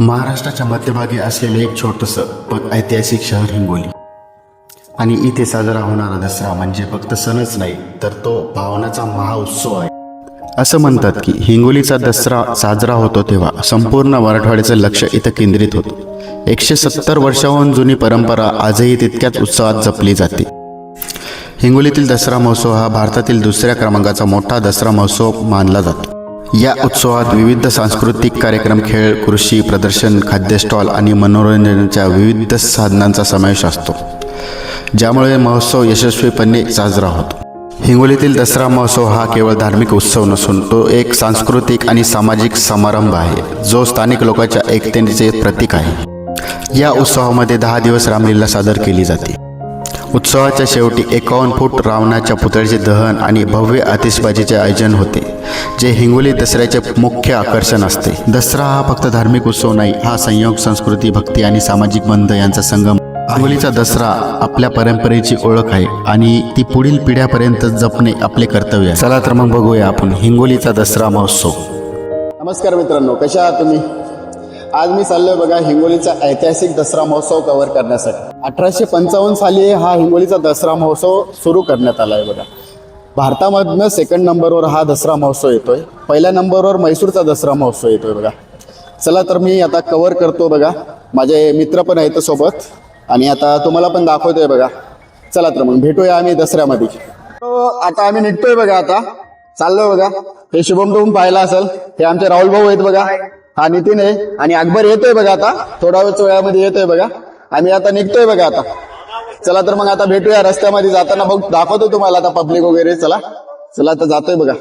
महाराष्ट्राच्या मध्यभागी असलेले एक छोटंसं पण ऐतिहासिक शहर हिंगोली. आणि इथे साजरा होणारा दसरा म्हणजे फक्त सणच नाही तर तो भावनाचा महाउत्सव आहे. असं म्हणतात की हिंगोलीचा दसरा साजरा होतो तेव्हा संपूर्ण मराठवाड्याचं लक्ष इथं केंद्रित होतं. एकशे सत्तर वर्षाहून जुनी परंपरा आजही तितक्याच उत्सवात जपली जाते. हिंगोलीतील दसरा महोत्सव हा भारतातील दुसऱ्या क्रमांकाचा मोठा दसरा महोत्सव मानला जातो. या उत्सवात विविध सांस्कृतिक कार्यक्रम खेळ कृषी प्रदर्शन खाद्य स्टॉल आणि मनोरंजनाच्या विविध साधनांचा समावेश असतो ज्यामुळे महोत्सव यशस्वीपणे साजरा होतो. हिंगोलीतील दसरा महोत्सव हा केवळ धार्मिक उत्सव नसून तो एक सांस्कृतिक आणि सामाजिक समारंभ आहे जो स्थानिक लोकांच्या एकतेचे प्रतीक आहे. या उत्सवामध्ये दहा दिवस रामलीला सादर केली जाते. उत्सवाच्या शेवटी एकावन्न फूट रावणाच्या पुतळ्याचे दहन आणि भव्य आतिषबाजीचे आयोजन होते जे हिंगोली दसऱ्याचे मुख्य आकर्षण असते. दसरा हा फक्त धार्मिक उत्सव नाही हा संयोग संस्कृती भक्ती आणि सामाजिक बंध यांचा संगम. हिंगोलीचा दसरा आपल्या परंपरेची ओळख आहे आणि ती पुढील पिढ्यापर्यंत जपणे आपले कर्तव्य आहे. चला तर मग बघूया आपण हिंगोलीचा दसरा महोत्सव. नमस्कार मित्रांनो कशा आहात तुम्ही? आज मी चाललोय बघा हिंगोलीचा ऐतिहासिक दसरा महोत्सव कव्हर करण्यासाठी. अठराशे पंचावन्न साली हा हिंगोलीचा दसरा महोत्सव सुरू करण्यात आला आहे बघा. भारतामधनं सेकंड नंबरवर हा दसरा महोत्सव येतोय. पहिल्या नंबरवर म्हैसूरचा दसरा महोत्सव येतोय बघा. चला तर मी आता कवर करतो बघा. माझे मित्र पण आहेत सोबत. आणि आता तुम्हाला पण दाखवतोय बघा. चला तर मग भेटूया आम्ही दसऱ्यामध्ये. हो, आता आम्ही निघतोय बघा आता. चाललोय बघा. हे शुभम तुम्ही पाहिला असेल. हे आमचे राहुल भाऊ आहेत बघा. हा नितीन आहे. आणि अकबर येतोय बघा आता. थोडा वेळ वेळामध्ये येतोय बघा. आम्ही आता निघतोय बघा आता. चला तर मग आता भेटूया रस्त्यामध्ये जाताना. बघ दाखवतो तुम्हाला आता पब्लिक वगैरे. चला. चला आता जातोय बघा.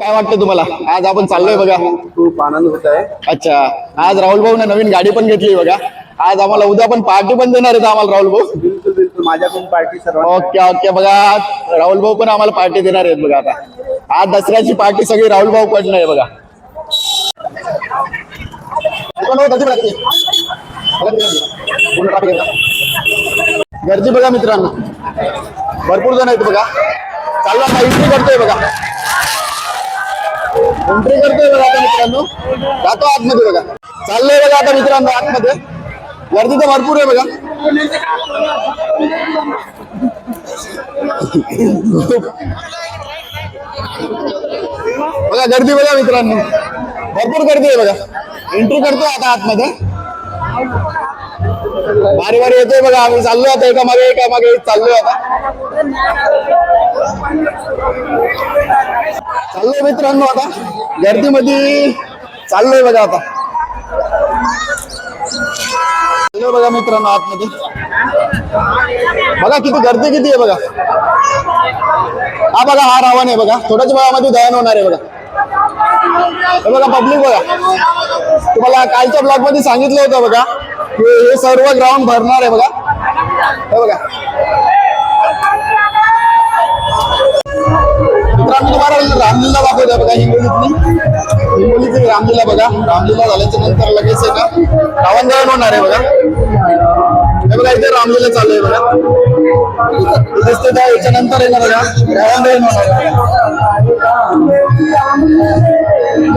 काय वाटतं तुम्हाला? आज आपण चाललोय बघा. खूप आनंद होत आहे. अच्छा. आज राहुल भाऊ नवीन गाडी पण घेतली बघा. आज आम्हाला उद्या पण पार्टी पण देणार आहेत आम्हाला राहुल भाऊ. बिलकुल बिलकुल. माझ्याकडून पार्टी सर्व ओके ओके. बघा राहुल भाऊ पण आम्हाला पार्टी देणार आहेत बघा आता. आज दसऱ्याची पार्टी सगळी राहुल भाऊ कडनं आहे बघा. गर्दी बघा मित्रांनो. भरपूर जण आहेत बघा. चालला ना एंट्री करतोय बघा. एंट्री करतोय बघा आता मित्रांनो. जातो आतमध्ये बघा. चाललंय बघा आता मित्रांनो आतमध्ये. गर्दी तर भरपूर आहे बघा. बघा गर्दी बघा मित्रांनो. भरपूर गर्दी आहे बघा. एंट्री करतोय आता आतमध्ये. बारी बारी येतोय बघा. आम्ही चाललोय आता एका मागे एका मागे चाललोय आता. चाललोय मित्रांनो आता. गर्दीमध्ये चाललोय बघा आता. चाललोय बघा मित्रांनो आतमध्ये. बघा किती गर्दी किती आहे बघा. हा बघा, हा रावण आहे बघा. थोड्याच वेळामध्ये दहन होणार आहे बघा. हे बघा पब्लिक बघा. तुम्हाला कालच्या ब्लॉगमध्ये सांगितलं होतं बघा की हे सर्व ग्राउंड भरणार आहे बघा. हे बघा. मित्रांनो तुम्हाला रामलीला दाखवतोय बघा हिंगोलीतली. हिंगोलीची रामलीला बघा. रामलीला झाल्याच्यानंतर लगेच आहे ना रावण होणार आहे बघा. हे बघा इथे रामलीला चालू आहे बघा. दिसते त्या याच्यानंतर आहे ना बघा रावण दहन होणार आहे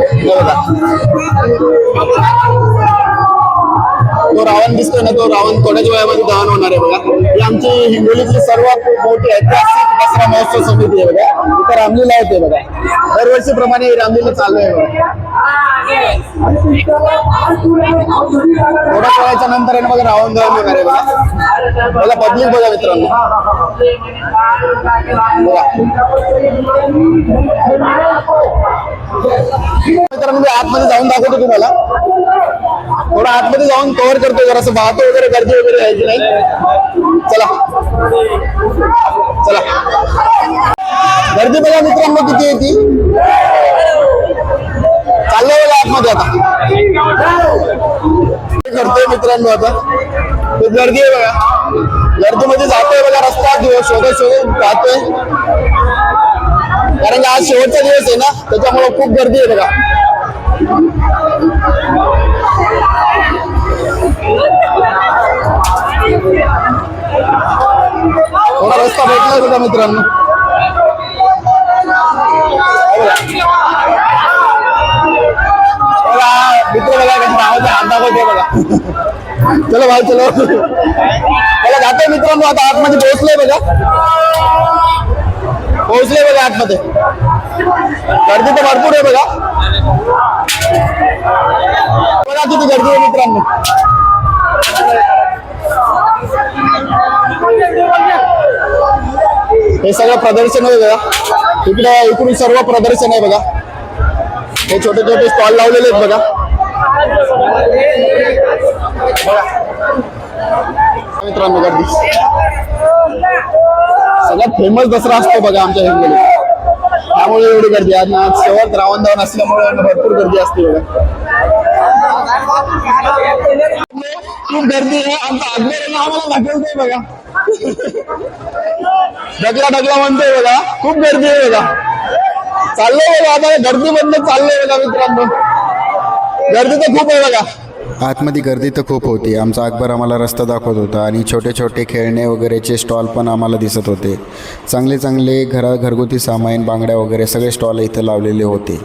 तो रावण दिसतोय ना तो रावण थोड्याच वेळामध्ये दहन होणार आहे बघा. ही आमची हिंगोलीतली सर्वात मोठी ऐतिहासिक दसरा महोत्सव समिती आहे बघा. इथं रामलीला होते बघा. दरवर्षी प्रमाणे ही रामलीला चालू आहे बघा. थोड्या वेळाच्या नंतर आहे ना बघा रावण दहन होणार आहे बघा. बघा पब्लिक बघा मित्रांनो. मित्रांनो मी आतमध्ये जाऊन दाखवतो तुम्हाला. थोडा आतमध्ये जाऊन कव्हर करतो जरासं वाहतो वगैरे गर्दी वगैरे यायची नाही? चला. चला. गर्दी बघा मित्रांनो किती आहे ती? चाललंय बघा आतमध्ये आता. करतोय मित्रांनो आता. खूप गर्दी आहे बघा. गर्दीमध्ये जातोय बघा रस्ता दिवस शोधत शोधत जातोय कारण आज शेवटचा दिवस आहे ना त्याच्यामुळे खूप गर्दी आहे बघा. रस्ता भेटलाय बघा मित्रांनो. बघा, मित्र बघा हात बघा. चलो भाई चलो. चला, जातोय मित्रांनो, आता आतमध्ये पोहोचलोय बघा. पोहोचलोय बघा आतमध्ये. गर्दी तर भरपूर आहे बघा. बघा किती गर्दी आहे मित्रांनो. हे सगळं प्रदर्शन आहे बघा. इकडे इकडून सर्व प्रदर्शन आहे बघा. हे छोटे छोटे स्टॉल लावलेले आहेत बघा. मित्रांनो गर्दी. सगळ्यात फेमस दसरा असतो बघा आमच्या हिंगोली त्यामुळे एवढी गर्दी आज शेवट रावण धावण असल्यामुळे भरपूर गर्दी असते बघा. खूप गर्दी आहे. आमचा आम्हाला बघा. डगला डगला म्हणतोय बघा. खूप गर्दी आहे बघा. चाललंय बघा आता गर्दी बंद चाललंय बघा मित्रांनो. गर्दी तर खूप आहे बघा. आतमध्ये गर्दी तर खूप होती. आमचा अकबर आम्हाला रस्ता दाखवत होता आणि छोटे छोटे खेळणे वगैरेचे स्टॉल पण आम्हाला दिसत होते. चांगले चांगले घरा घरगुती सामान बांगड्या वगैरे सगळे स्टॉल इथे लावलेले होते.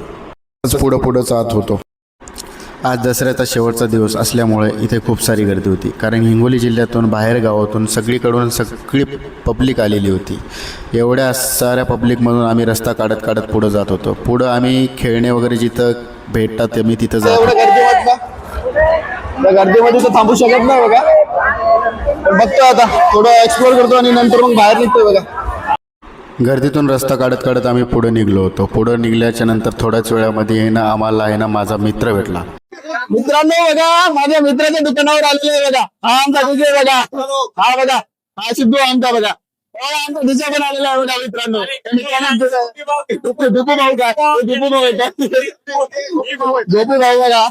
पुढं पुढं जात होतो. आज दसऱ्याचा शेवटचा दिवस असल्यामुळे इथे खूप सारी गर्दी होती. कारण हिंगोली जिल्ह्यातून बाहेर गावातून सगळीकडून सगळी पब्लिक आलेली होती. एवढ्या साऱ्या पब्लिकमधून आम्ही रस्ता काढत काढत पुढं जात होतो. पुढं आम्ही खेळणे वगैरे जिथं भेटतात मी तिथं जातो गर्दीमध्ये तर थांबू शकत नाही बघा. बघतो आता थोडं एक्सप्लोर करतो आणि नंतर मग बाहेर निघतो बघा. गर्दीतून रस्ता काढत काढत आम्ही पुढे निघलो होतो. पुढे निघल्याच्या नंतर थोड्याच वेळामध्ये आहे ना आम्हाला आहे ना माझा मित्र भेटला. मित्रांनो बघा माझ्या मित्राच्या दुकानावर आलेले आहे बघा. हा आमचा विजय बघा. हा बघा हा सिद्धू आमचा बघा. आमचा दिशा पण आलेला आहे बघा मित्रांनो. दिपू भाऊ का? दिपू भाऊ आहे का? झोपू भाऊ बघा.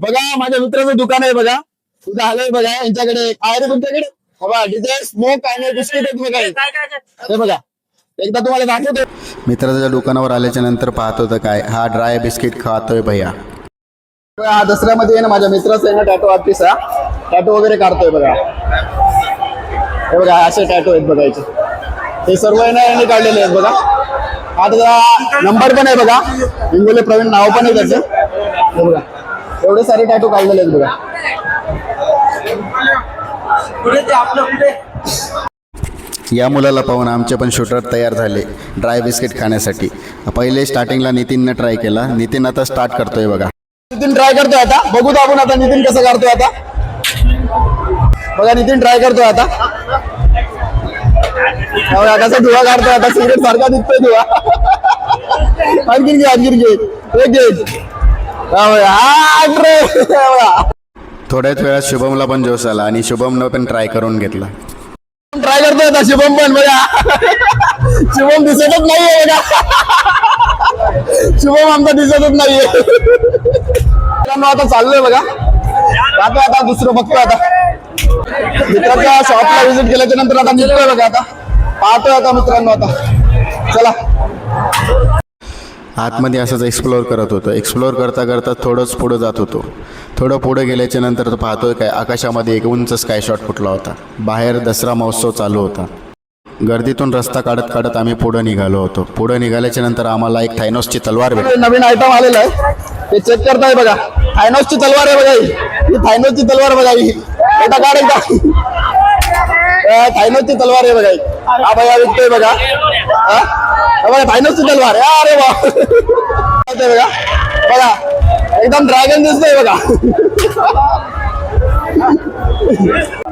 बघा माझ्या मित्राचं दुकान आहे बघा. तुझा आलंय बघा यांच्याकडे. काय रे तुमच्याकडे? बघा तिथे स्मोक आणि बिस्किट बघा. हे बघा. एकदा तुम्हाला दाखवतो. मित्राच्या दुकानावर आल्याच्यानंतर पाहत होतं काय हा ड्राय बिस्किट खातोय भैया. हा दसऱ्यामध्ये आहे ना माझ्या मित्राचा आहे ना टॅटो आर्टिस्ट हा. टॅटो वगैरे काढतोय बघा. हे बघा असे टॅटो आहेत बघायचे. हे सर्व आहे ना यांनी काढलेले आहेत बघा. आता जरा नंबर पण आहे बघा. हिंगोली प्रवीण नाव पण आहे त्याचं. हे बघा. एवढे सारे टॅटो काढलेले आहेत बघा. या मुलाला पाहून आमचे पण शूटर तयार झाले ड्राय बिस्किट खाण्यासाठी. पहिले स्टार्टिंगला नितीननं ट्राय केला. नितीन आता स्टार्ट करतोय बघा. नितीन ट्राय करतोय आता. बघू आपण आता नितीन कसं काढतोय आता. बघा नितीन ट्राय करतोय आता. कसा धुवा काढतोय आता. सिगरेट सारखा दिसतोय धुवा. आणखीन घे आणखीन घे. एक घे. थोड्याच वेळात शुभमला पण जोश आला आणि शुभमनं पण ट्राय करून घेतला. ट्राय करतोय आता शुभम पण बघा. शुभम दिसतच नाहीये बघा. शुभम आमचा दिसतच नाहीये. मित्रांनो आता चाललोय बघा. जातो आता दुसरं बघतोय आता. मित्राच्या शॉपला व्हिजिट केल्याच्यानंतर आता निघतोय बघा आता. पाहतोय आता मित्रांनो आता. चला. आतमध्ये असंच एक्सप्लोअर करत होतो. एक्सप्लोअर करता करता थोडंच पुढं जात होतो. थोडं पुढं गेल्याच्यानंतर तो पाहतोय काय आकाशामध्ये एक उंच स्काय शॉट फुटला होता. बाहेर दसरा महोत्सव चालू होता. गर्दीतून रस्ता काढत काढत आम्ही पुढं निघालो होतो. पुढं निघाल्याच्या नंतर आम्हाला एक थायनोसची तलवार भेटली. नवीन आयटम आलेला आहे. ते चेक करताय बघा. थायनोसची तलवार आहे बघा ही. थायनोसची तलवार बघा ही. एकदा काढ एकदा थायनोसची तलवार आहे बघा हा. बघा विकतोय बघा. थायनोसची तलवार. अरे वा. बघा बघा. एकदम ड्रॅगन दिसतोय बघा.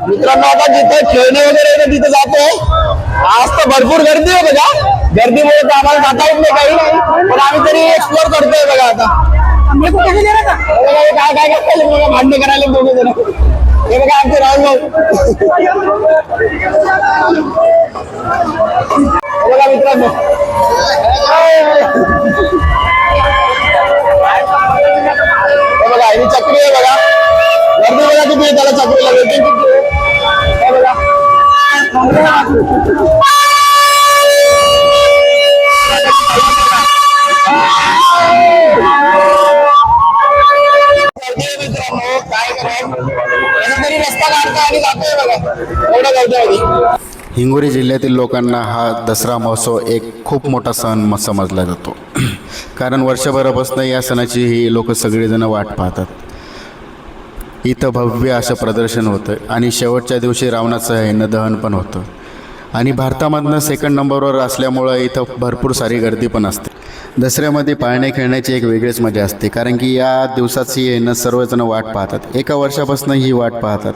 मित्रांनो आता जिथे खेळणे वगैरे तिथे जातोय. आज तर भरपूर गर्दी आहे बघा. गर्दीमुळे तर आम्हाला जाता येत नाही काही. नाही पण आम्ही तरी एक्सप्लोर करतोय बघा आता. काय काय काय भांडण करायला दोघे जण हे बघा आमचे राहुल भाऊ. बघा मित्रांनो. हे बघा ही चक्री आहे बघा. गर्दी बघा किती आहे त्याला चक्रीला वेटिंग किती आहे. हे बघा. एवढं गर्दी हिंगोली जिल्ह्यातील लोकांना हा दसरा महोत्सव एक खूप मोठा सण समजला जातो. कारण वर्षभरापासून या सणाची ही लोक सगळेजण वाट पाहतात. इथं भव्य असं प्रदर्शन होतं आणि शेवटच्या दिवशी रावणाचं हैनं दहन पण होतं. आणि भारतामधनं सेकंड नंबरवर असल्यामुळं इथं भरपूर सारी गर्दी पण असते. दसऱ्यामध्ये पाळणे खेळण्याची एक वेगळीच मजा असते कारण की या दिवसाची येणं सर्वजण वाट पाहतात. एका वर्षापासून ही वाट पाहतात.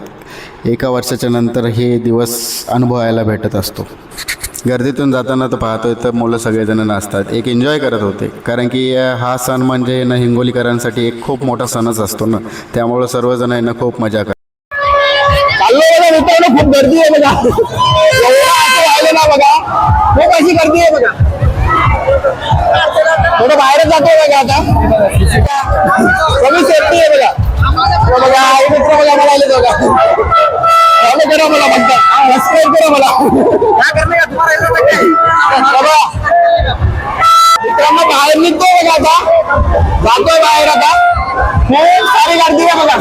एका वर्षाच्या नंतर हे दिवस अनुभवायला भेटत असतो. गर्दीतून जाताना तर पाहतोय तर मुलं सगळेजण नाचतात. एक एन्जॉय करत होते कारण की हा सण म्हणजे ना हिंगोलीकरांसाठी एक खूप मोठा सणच असतो ना. त्यामुळं सर्वजण आहे ना खूप मजा करतात. खूप गर्दी आहे बघा. बघा. खूप अशी गर्दी आहे बघा. थोडं बाहेरच जातोय बघा आता. कमी सेफ्टी आहे बघा. बघा आई मित्र बघा मला आले बघा. फॉलो करा मला म्हणतात. सबस्क्राईब करा मला. बघा मित्रांनो बाहेर निघतोय बघा आता. जातोय बाहेर आता. खूप सारी गर्दी आहे बघा.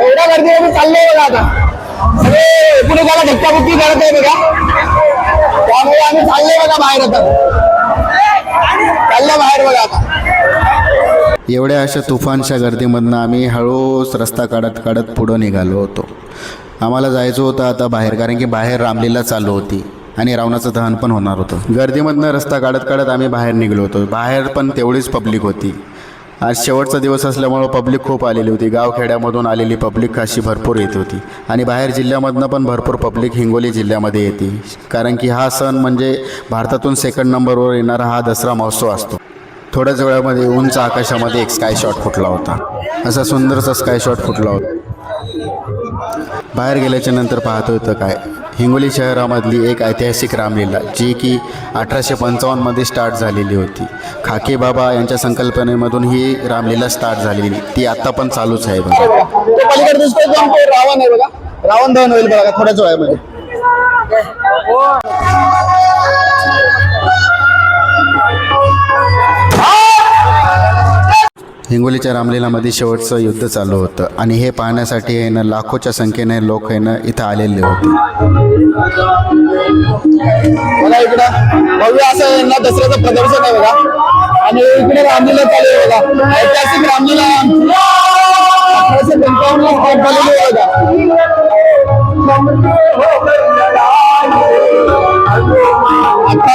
एवढ्या गर्दी मी चाललोय बघा आता. सगळे पुढे त्याला धक्काबुक्की करत आहे बघा. त्यामुळे आम्ही चाललोय बघा बाहेर आता. बघा बाहेर बघा आता. एवढ्या अशा तुफानच्या गर्दीमधनं आम्ही हळूच रस्ता काढत काढत पुढं निघालो होतो. आम्हाला जायचं होतं आता बाहेर कारण की बाहेर रामलीला चालू होती आणि रावणाचं दहन पण होणार होतं. गर्दीमधनं रस्ता काढत काढत आम्ही बाहेर निघलो होतो. बाहेर पण तेवढीच पब्लिक होती. आज शेवटचा दिवस असल्यामुळं पब्लिक खूप आलेली होती. गावखेड्यामधून आलेली पब्लिक अशी भरपूर येत होती. आणि बाहेर जिल्ह्यामधनं पण भरपूर पब्लिक हिंगोली जिल्ह्यामध्ये येते. कारण की हा सण म्हणजे भारतातून सेकंड नंबरवर येणारा हा दसरा महोत्सव असतो. थोड्याच वेळामध्ये उंच आकाशामध्ये एक स्काय शॉट फुटला होता. असा सुंदरसा स्काय शॉट फुटला होता. बाहेर गेल्याच्यानंतर पाहतो होतं काय? हिंगोली शहरामधली एक ऐतिहासिक रामलीला जी की अठराशे पंचावन्नमध्ये स्टार्ट झालेली होती. खाके बाबा यांच्या संकल्पनेमधून ही रामलीला स्टार्ट झालेली. ती आत्ता पण चालूच आहे बघा. तो पलीकडे दिसतोय तो आमचा रावण आहे बघा. रावण दहन होईल बघा थोड्याच वेळामध्ये हिंगोलीच्या रामलीलामध्ये शेवटचं युद्ध चालू होतं आणि हे पाहण्यासाठी आहे ना लाखोच्या संख्येने लोक आहे ना इथं आलेले होते. बघा इकडं. भव्य असं यंदा दसऱ्याचं प्रदर्शन आहे बघा. आणि इकडे रामलीला चालू आहे बघा. ऐतिहासिक रामलीला. अठराशे पंचावन्न स्टार्ट झालेली आहे बघा.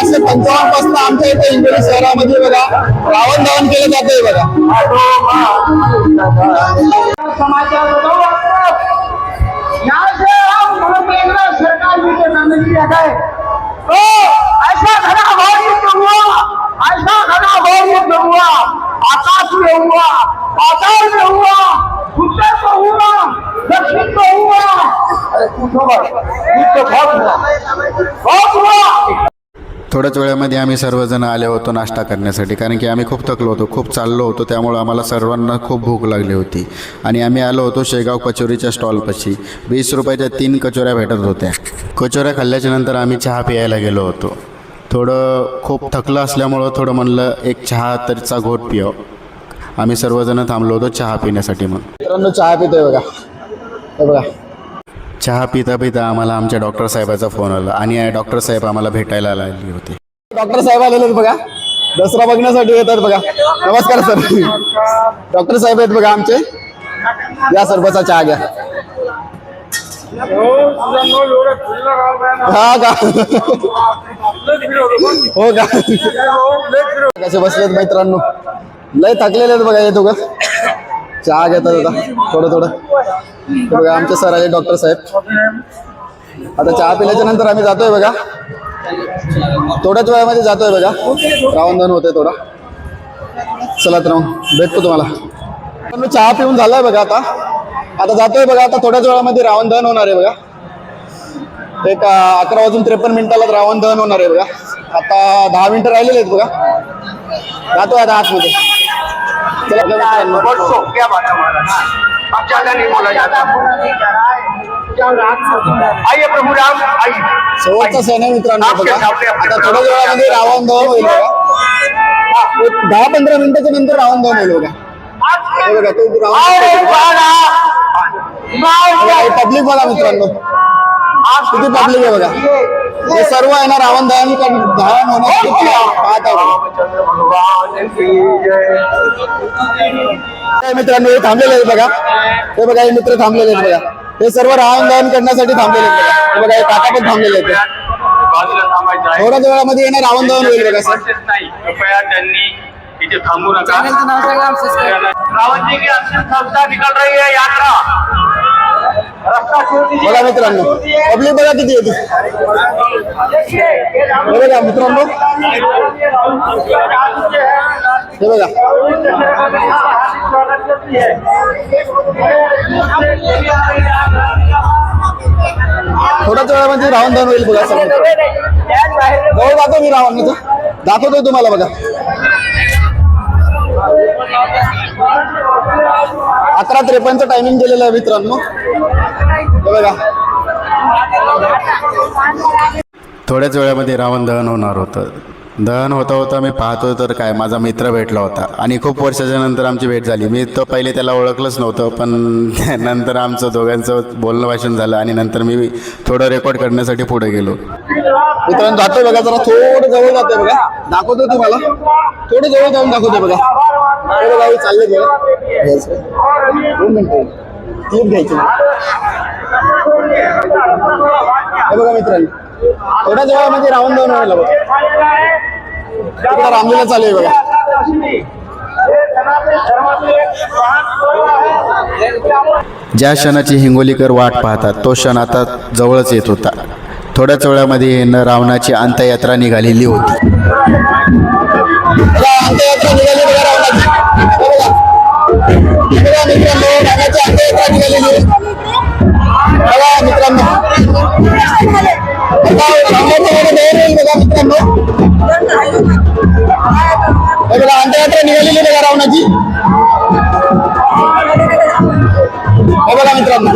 अठराशे पंचावन्न पासून आमच्या इथे हिंगोली शहरामध्ये बघा, रावण दहन केलं जातंय बघा. तो ऐसा घना घोर हुआ, ऐसा घना घोर युद्ध हुआ, आकाश में हुआ पाताल में हुआ उत्तर को हुआ, दक्षिण को हुआ। बहुत हुआ। बहुत हुआ। थोड्याच वेळामध्ये आम्ही सर्वजण आले होतो नाश्ता करण्यासाठी कारण की आम्ही खूप थकलो होतो खूप चाललो होतो त्यामुळं आम्हाला सर्वांना खूप भूक लागली होती. आणि आम्ही आलो होतो शेगाव कचोरीच्या स्टॉलपाशी. वीस रुपयाच्या तीन कचोऱ्या भेटत होत्या. कचोऱ्या खाल्ल्याच्या नंतर आम्ही चहा प्यायला गेलो होतो. थोडं खूप थकलं असल्यामुळं थोडं म्हणलं एक चहा तरीचा घोट पिव आम्ही सर्वजण थांबलो होतो चहा पिण्यासाठी मग मित्रांनो चहा पितोय बघा. बघा. चहा पिता पिता आम्हाला आमच्या डॉक्टर साहेबाचा फोन आला आणि डॉक्टर साहेब आम्हाला भेटायला लागले होती. डॉक्टर साहेब आलेले आहेत बघा. दसरा बघण्यासाठी येतात बघा. नमस्कार सर. डॉक्टर साहेब आहेत बघा आमचे. या सरबचा चहा घ्या. हा का? हो का? कसे बसलेत मित्रांनो? लय थकलेले आहेत बघा हे दोघं. चहा घेतात आता. थोडं थोडं. बघा आमचे सर आले डॉक्टर साहेब. आता चहा पिल्याच्या नंतर आम्ही जातोय बघा. थोड्याच वेळामध्ये जातोय बघा. रावण दहन होतंय थोडा. चला तर भेटतो तुम्हाला. पण चहा पिऊन झालाय बघा आता. आता जातोय बघा आता थोड्याच वेळामध्ये रावण दहन होणार आहे बघा. एक अकरा वाजून त्रेपन्न मिनिटाला रावण दहन होणार आहे बघा. आता दहा मिनिटं राहिलेले आहेत बघा. जातोय आता आतमध्ये. चला मित्रांनो. बरसो क्या बात महाराज अब ज्यादा नहीं बोला जाता आइए प्रभु राम आइए शेवटचा मित्रांनो बघा आता थोड्याच वेळामध्ये रावण दहन होईल बघा. एक दहा पंधरा मिनिटाच्या नंतर रावण दहन होईल बघा. हे बघा तो रावण पब्लिक बघा मित्रांनो. किती पब्लिक आहे बघा? हे सर्व आहे ना रावण दहन कर- दहन होण्यासाठी पाहत आहे मित्रांनो हे थांबलेले आहेत बघा. हे बघा हे मित्र थांबलेले आहेत बघा. हे सर्व रावण दहन करण्यासाठी थांबलेले आहेत बघा. हे बघा हे काका पण थांबलेले आहेत. थोड्याच वेळामध्ये येणार रावण दहन होईल बघा सर कृपया त्यांनी इथे थांबू नका. रावण जी की अंतिम संस्था निकल रही है यात्रा? बघा मित्रांनो पब्लिक बघा किती येते हे बघा मित्रांनो. हे बघा. थोड्याच वेळामध्ये रावण दहन होईल बघा सर. जवळ जातो मी रावण दाखवतोय तुम्हाला बघा. अकरा त्रेपन्नचं टायमिंग दिलेलं आहे मित्रांनो. थोड्याच वेळामध्ये रावण दहन होणार होतं. दहन होता होता मी पाहतो तर काय माझा मित्र भेटला होता. आणि खूप वर्षाच्या नंतर आमची भेट झाली. मी तो पहिले त्याला ओळखलंच नव्हतं पण नंतर आमचं दोघांचं बोलणं भाषण झालं आणि नंतर मी थोडं रेकॉर्ड करण्यासाठी पुढे गेलो. मित्रांनो जातोय बघा जरा थोडं जवळ जातोय बघा. दाखवतो तुम्हाला. थोडं जवळ जाऊन दाखवतोय बघा. थोडं चालले बघा घ्यायचं. दोन क्लिप घ्यायची. हे बघा मित्रांनो. थोड्याच वेळामध्ये रावण दहन व्हायला बघा. तिकडं रामलीला चालू आहे बघा. ज्या क्षणाची हिंगोलीकर वाट पाहतात तो क्षण आता जवळच येत होता. थोड्याच वेळामध्ये न रावणाची अंत्ययात्रा निघालेली होती. अंत्ययात्रा निघाली अंत्ययात्रा निघालेली आहे बघा रावणाची हे बघा मित्रांनो.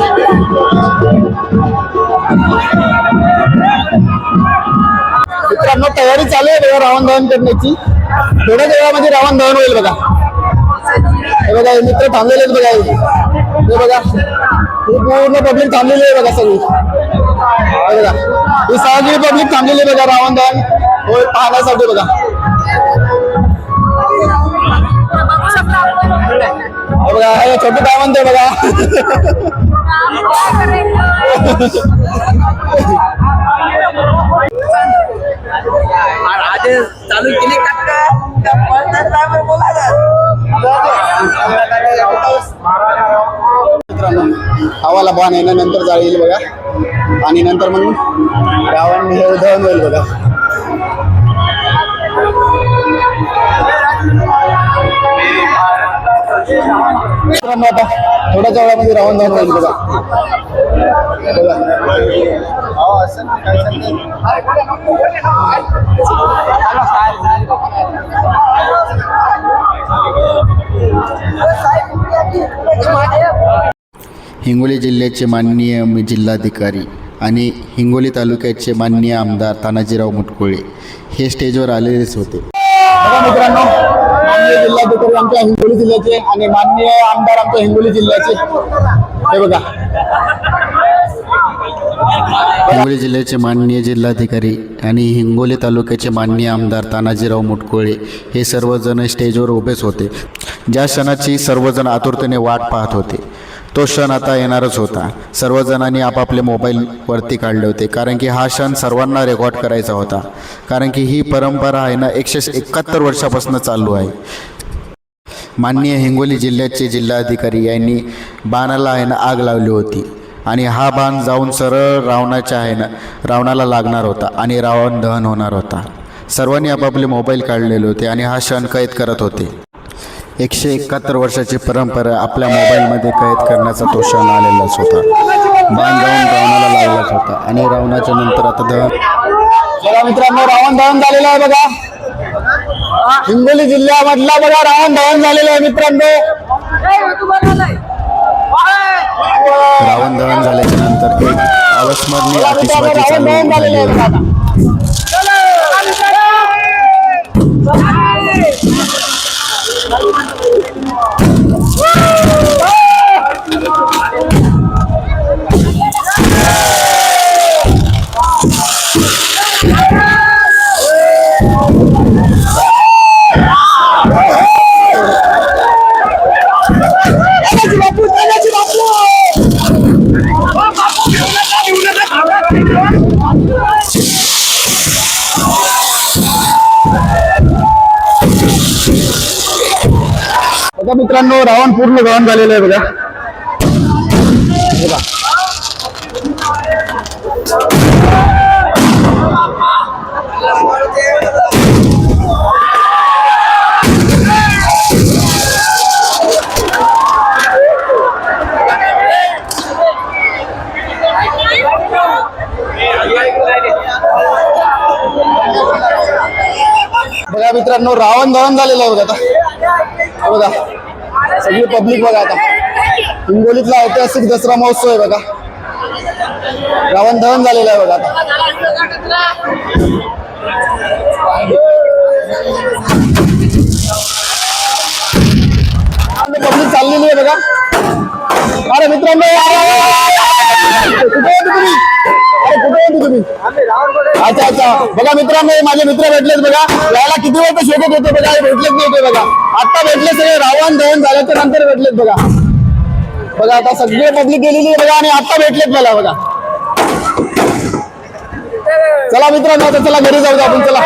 मित्रांनो तयारी चालू आहे बघा रावण दहन करण्याची. थोड्याच वेळामध्ये रावण दहन होईल बघा. हे बघा हे मित्र थांबलेले आहेत बघा. हे. बघा ही पूर्ण पब्लिक थांबलेली आहे बघा सगळी. बघा ही सगळी पब्लिक थांबलेली आहे बघा रावण दहन होय पाहण्यासाठी बघा. हे बघा हे छोटे दावंत आहे बघा. मित्रांनो हवाला बाण येण्यानंतर जाळी बघा. आणि नंतर मग रावण हे दहन होईल बघा. मित्रांनो आता. थोड्याच वेळामध्ये रावण दहन होईल बघा. हिंगोली जिल्ह्याचे माननीय मी जिल्हाधिकारी आणि हिंगोली तालुक्याचे माननीय आमदार तानाजीराव मुटकुळे हे स्टेजवर आलेलेच होते. मित्रांनो माननीय जिल्हाधिकारी आमच्या हिंगोली जिल्ह्याचे आणि माननीय आमदार आमच्या हिंगोली जिल्ह्याचे. हे बघा. हिंगोली जिल्ह्याचे माननीय जिल्हाधिकारी आणि हिंगोली तालुक्याचे माननीय आमदार तानाजीराव मुटकोळे हे सर्वजण स्टेजवर उभेच होते. ज्या क्षणाची सर्वजण आतुरतेने वाट पाहत होते. तो क्षण आता येणारच होता. सर्वजणांनी आपापले मोबाईल वरती काढले होते कारण की हा क्षण सर्वांना रेकॉर्ड करायचा होता. कारण की ही परंपरा आहे ना एकशे एकाहत्तर वर्षापासून चालू आहे. माननीय हिंगोली जिल्ह्याचे जिल्हाधिकारी यांनी बाणाला आहे ना आग लावली होती. आणि हा बाण जाऊन सरळ रावणाच्या आहे ना रावणाला लागणार होता आणि रावण दहन होणार होता. सर्वांनी आपापले मोबाईल काढलेले होते आणि हा क्षण कैद करत होते. एकशे एकाहत्तर वर्षाची परंपरा आपल्या मोबाईलमध्ये कैद करण्याचा तो क्षण आलेलाच होता. बाण जाऊन रावणाला लागलाच होता आणि रावणाच्या नंतर आता दहन मित्रांनो रावण दहन झालेलं आहे बघा. हिंगोली जिल्ह्यामधला बघा रावण दहन झालेलं आहे मित्रांनो. रावण दहन झाल्याच्यानंतर एक अविस्मरणीय दहन चालू झालेलं आहे झाली बघा आता. मित्रांनो रावण पूर्ण दहन झालेलं आहे बघा बघा. बघा मित्रांनो रावण दहन झालेलं आहे बघा आता बघा सगळी पब्लिक बघा आता. हिंगोलीतला ऐतिहासिक दसरा महोत्सव आहे बघा. रावण दहन झालेलं आहे बघा आता. पब्लिक चाललेली आहे बघा. अरे मित्रांनो कुठे तुम्ही? अरे तुम्ही अच्छा अच्छा. बघा मित्रांनो माझे मित्र भेटलेत बघा. यायला किती वेळ शोधत होते बघा भेटलेच नव्हते बघा. आता भेटले सगळे रावण दहन झाल्याच्यानंतर भेटलेत बघा. बघा आता सगळे पब्लिक गेलेली आहे बघा आणि आता भेटलेत मला बघा. चला मित्रांनो आता चला घरी जाऊ आपण चला.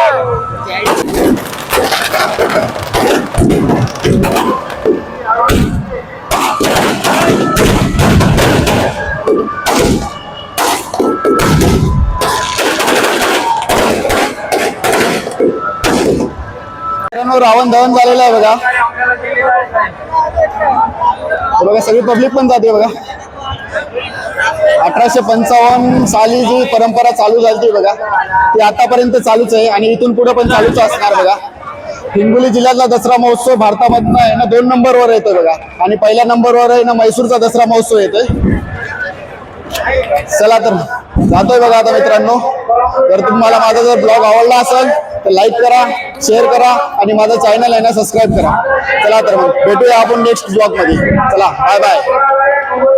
मित्रांनो दहन झालेलं आहे बघा. बघा सगळी पब्लिक पण जाते बघा. अठराशे पंचावन्न साली जी परंपरा चालू झाली बघा ती आतापर्यंत चालूच आहे आणि इथून पुढे पण चालूच असणार बघा. हिंगोली जिल्ह्यातला दसरा महोत्सव भारतामधनं आहे ना दोन नंबरवर येतो बघा. आणि पहिल्या नंबरवर आहे ना मैसूरचा दसरा महोत्सव येतोय. चला तर जातोय बघा आता मित्रांनो. जर तुम्हाला माझा जर ब्लॉग आवडला असेल तर लाईक करा शेअर करा आणि माझं चॅनल आहे ना सबस्क्राईब करा. चला तर मग भेटूया आपण नेक्स्ट ब्लॉगमध्ये. चला बाय बाय